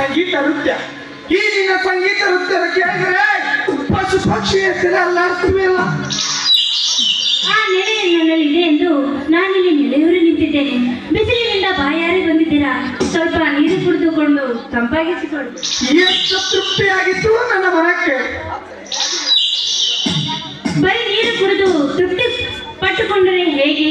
ಸಂಗೀತ ನೃತ್ಯ. ಈ ನಿನ್ನ ಸಂಗೀತ ನೃತ್ಯದ ಕೇಳಿದ್ರೆ ಪಶು ಪಕ್ಷಿ ಎತ್ತಿರ ಅಲ್ಲಾಡ್ತೀವಿ ಅಲ್ಲ ಆ ನೆಲೆ ನನ್ನಲ್ಲಿದೆ ಎಂದು ನಾನಿಲ್ಲಿ ನೆಲೆಯೂರಿ ನಿಂತಿದ್ದೇನೆ. ಬಿಸಿಲಿನಿಂದ ಬಾಯಾರಿ ಬಂದಿದ್ದೀರಾ? ಸ್ವಲ್ಪ ನೀರು ಕುಡಿದುಕೊಂಡು ತಂಪಾಗಿಸಿಕೊಂಡು ಎಷ್ಟು ತೃಪ್ತಿಯಾಗಿತ್ತು ನನ್ನ ಮನಕ್ಕೆ. ಬರೀ ನೀರು ಕುಡಿದು ತೃಪ್ತಿ ಪಟ್ಟುಕೊಂಡರೆ ಹೇಗೆ?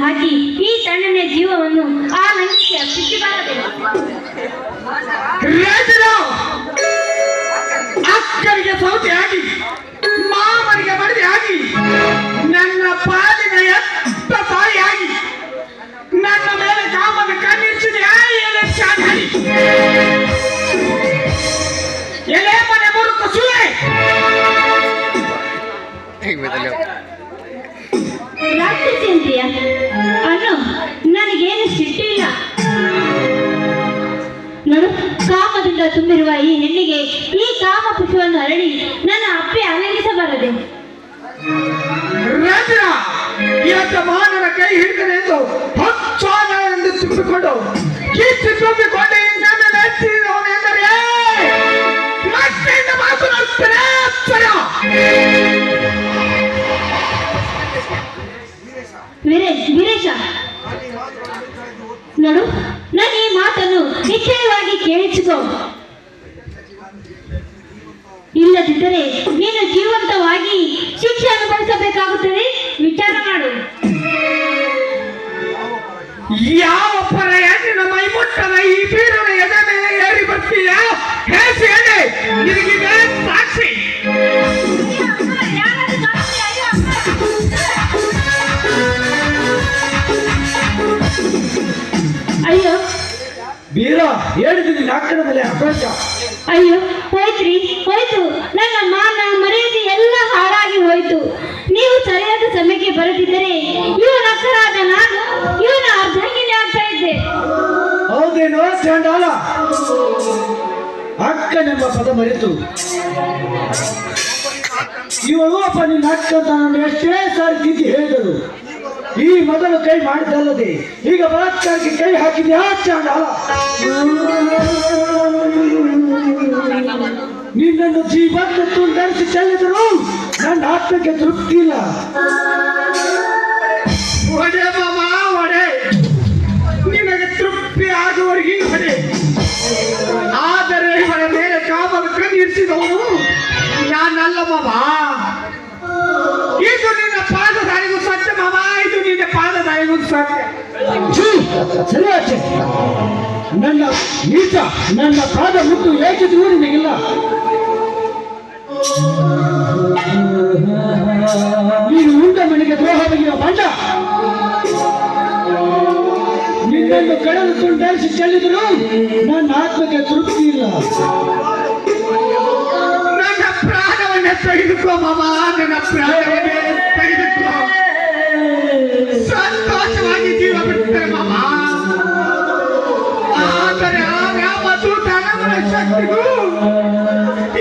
ಹಾಕಿ ಈ ತಣ್ಣನೆ ಜೀವವನ್ನು ಆ ಅಪ್ಪಿಸಬಾರದೆ ರಾಜರು ಅಕ್ಕರಿಗೆ ಸೌತೆ ಆಗಿ ಮಡದಿ ಆಗಿ ನನ್ನ ಪಾಲಿನ ಎತ್ತ ತಾಯಿಯಾಗಿ ನನ್ನ ಮೇಲೆ ಕಾಮನ ಕಣ್ಣಿರಿಸಿದ. ಎಲೆ ಶಾಣಿ ಎಲೆ ಮನೆ ಬರುತ್ತ ಸುಳೆ ರಾಕ್ಷಸಿ ಅಂತೀಯ ಅನ್ನು ನನಗೇನು ಸಿಟ್ಟಿಲ್ಲ. ನೋಡು, ಕಾಮದಿಂದ ತುಂಬಿರುವ ಈ ಹೆಣ್ಣಿಗೆ ಈ ಕಾಮ ಪುಷ್ಪವನ್ನು ಅರಳಿ ನನ್ನ ಅಪ್ಪೆ ರಾಜರ ಯಜಮಾನನ ಕೈ ಹಿಡಿದನೆ ಎಂದು ತುಂಬಿಕೊಂಡು ಕಿತ್ತು ತುಂಬಿಕೊಂಡು ನನ್ನ ನೆಚ್ಚಿದವನೆಂದರೆ ಮತ್ತೆಂದ ಮಾತನಾಡ್ತಾರೆ ಅಕ್ಷರ ವೀರೇಶ್, ವೀರೇಶ. ನೋಡು, ನಾನು ಈ ಮಾತನ್ನು ನಿಶ್ಚಯವಾಗಿ ಕೇಳಿಸಿಕೊ. ಇಲ್ಲದಿದ್ದರೆ ನೀನು ಜೀವಂತವಾಗಿ ಶಿಕ್ಷೆ ಅನುಭವಿಸಬೇಕಾಗುತ್ತದೆ? ವಿಚಾರ ಮಾಡು. ಯಾವ ಪರ ಹೆಣ್ಣಿನ ಮೈ ಮುಟ್ಟದ ಈ ಬೀರನ ಎದೆ ಮೇಲೆ ಏರಿ ಬರ್ತೀಯ? ಸಾಕ್ಷಿ. ಬೀರ ಹೇಳಿದ್ದೀನಿ ಅಕ್ಕನ ಮೇಲೆ ಆಕಾಶ ಅಯ್ಯೋ ಹೋಯ್ತ್ರಿ ಹೋಯ್ತು. ನನ್ನ ಮಾನ ಮರ್ಯಾದೆ ಎಲ್ಲ ಹಾಳಾಗಿ ಹೋಯ್ತು. ನೀವು ಸರಿಯಾದ ಸಮಯಕ್ಕೆ ಬರದಿದ್ದರೆ ಇವನ ಅಕ್ಕರಾದ ನಾನು ಇವನ ಅರ್ಧಂಗಿನಿ ಆಗ್ತಾ ಇದ್ದೆ. ಹೌದೇನೋ ಚಂಡಾಲ ಅಕ್ಕನೆಂಬ ಪದ ಮರೆತು. ಇವಳು ಅಪ್ಪ ನಿನ್ನ ಅಕ್ಕ ನಾನು ಎಷ್ಟೇ ಸಾರಿ ತಿದ್ದಿ ಹೇಳಿದರು ಈ ಮೊದಲು ಕೈ ಮಾಡಿದ್ದಲ್ಲದೆ ಈಗ ಬಲಾತ್ಕಾರಕ್ಕೆ ಕೈ ಹಾಕಿದ್ಯಾ ಚಾಂಡಾಲ ನಿನ್ನನ್ನು ಜೀವಂತ ತುಂಡರಿಸಿ ಚೆಲ್ಲಿದರು ನನ್ನ ಆತ್ಮಕ್ಕೆ ತೃಪ್ತಿ ಇಲ್ಲ. ಸರಿ ಆಚೆ ನನ್ನ ನೀಚ ನನ್ನ ಪಾದ ಮುಟ್ಟು ಏಕೆ ದೂರಿನಿಗಿಲ್ಲ ನೀನು ಉಂಡ ಮನೆಗೆ ದ್ರೋಹ ಬಗೆಯುವ ಬಂಡ. ನಿನ್ನನ್ನು ಕಳೆದು ತುಂಡರಿಸಿ ಚೆಲ್ಲಿದರು ನನ್ನ ಆತ್ಮಕ್ಕೆ ತೃಪ್ತಿ ಇಲ್ಲ. ನನ್ನ ಪ್ರಾಣವನ್ನ ತೆಗೆದುಕೋ ಮಾಮ ನನ್ನ ಪ್ರಾಣವನ್ನೇ. ಶಕ್ತಿಗೂ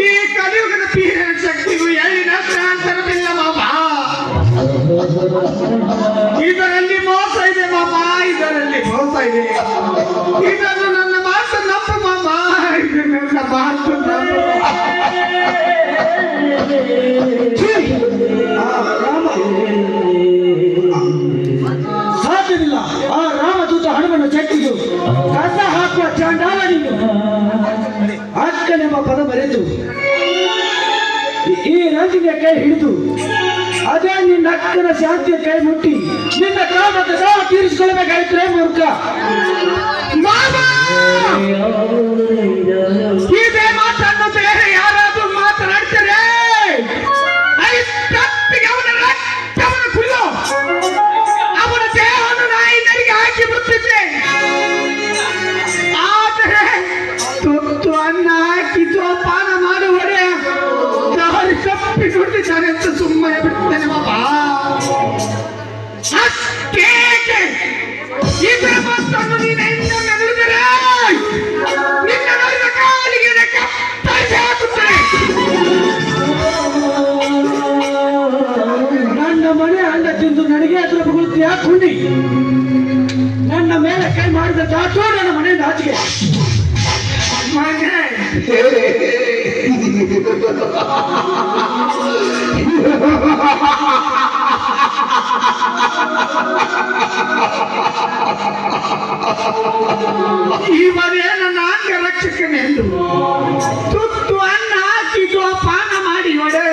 ಈ ಕಲಿಯುಗದ ಪೀರನ ಶಕ್ತಿಗೂ ಎಲ್ಲಿನ ಅಂತರವಿಲ್ಲ ಮಾಮ? ಇದರಲ್ಲಿ ಮೋಸ ಇದೆ ಮಾಮ, ಇದರಲ್ಲಿ ಮೋಸ ಇದೆ. ಇದನ್ನು ನನ್ನ ಮಾತು ನಂಬು ಮಾಮ, ಇದು ನನ್ನ ಮಾತು ನಂಬು ಸಾಧ್ಯವಿಲ್ಲ. ಆ ರಾಮದೂತ ಹಣವನ್ನು ಚಕ್ಕಿದು ಕಸ ಹಾಕುವ ಚಾಂಡಾಲ ನೀನು ಪದ ಮರೆತು ಈ ರಂಜಿನ ಕೈ ಹಿಡಿದು, ಅದೇ ನಿನ್ನ ಅಕ್ಕನ ಶಾಂತಿಯ ಕೈ ಮುಟ್ಟಿ, ನಿನ್ನ ಕಾಮದ ಸಾವ ತೀರಿಸಿಕೊಳ್ಳಬೇಕಾಯ್ತು ಮೂರ್ಖ. ಇದೇ ಕುಂಡಿ ನನ್ನ ಮೇಲೆ ಕೈ ಮಾಡಿದ ಚಾಚು ನನ್ನ ಮನೆಯಿಂದ ಆಚೆಗೆ. ಈ ಮನೆ ನನ್ನ ಅಂಗ ರಕ್ಷಕನೆಂದು ತುತ್ತು ಅನ್ನ ಹಾಕಿದ್ದು ಪಾನ ಮಾಡಿ ಒಡೆಯವನೇ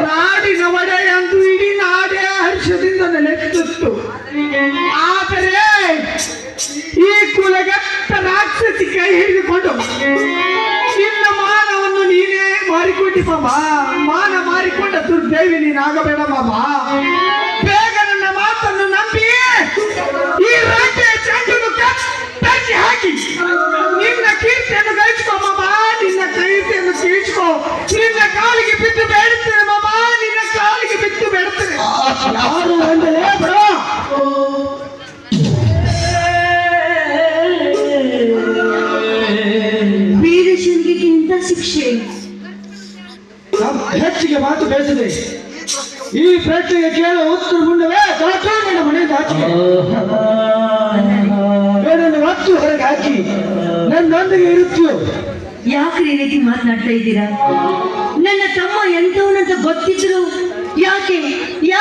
ನಾಡಿನ ಒಡೆಯಂದು ಇಡೀ ನಾಡೇ ಹರ್ಷದಿಂದ ನೆಲೆಸುತ್ತು. ಆದರೆ ಈ ಕುಲಗತ್ತ ರಾಕ್ಷಸಿ ಕೈ ಹಿಡಿದುಕೊಂಡು, ನಿನ್ನ ಮಾನವನ್ನು ನೀನೇ ಮಾರಿಕೊಂಡಿ ಬಾಬಾ ಮಾನ ಮಾರಿಕೊಂಡ ದುರ್ದೇವಿ ನೀನಾಗಬೇಡ ಬಾಬಾ ಬೇಗ ನನ್ನ ಮಾತನ್ನು ನಂಬಿ ಈ ರಾಜ್ಯ ಚಂಡನ್ನು ಹಾಕಿ. ಮಾತು ಬೇಸಿದೆ ಈ ಪ್ರಶ್ನೆಗೆ ಕೇಳ ಉತ್ತರ ಮುಂಡವೇ ದಾಟೋ ನನ್ನ ಮನೆಯಿಂದ ಹಾಕಿ ನನ್ನನ್ನು ಹತ್ತು ಹೊರಗೆ ಹಾಕಿ, ನನ್ನೊಂದಿಗೆ ಇರುತ್ತೀಯೋ? ಯಾಕ್ರಿ ಈ ರೀತಿ ಮಾತನಾಡ್ತಾ ಇದ್ದೀರಾ? ನನ್ನ ತಮ್ಮ ಎಂತವನಂತ ಗೊತ್ತಿದ್ರು ಯಾಕೆ ಯಾಕೆ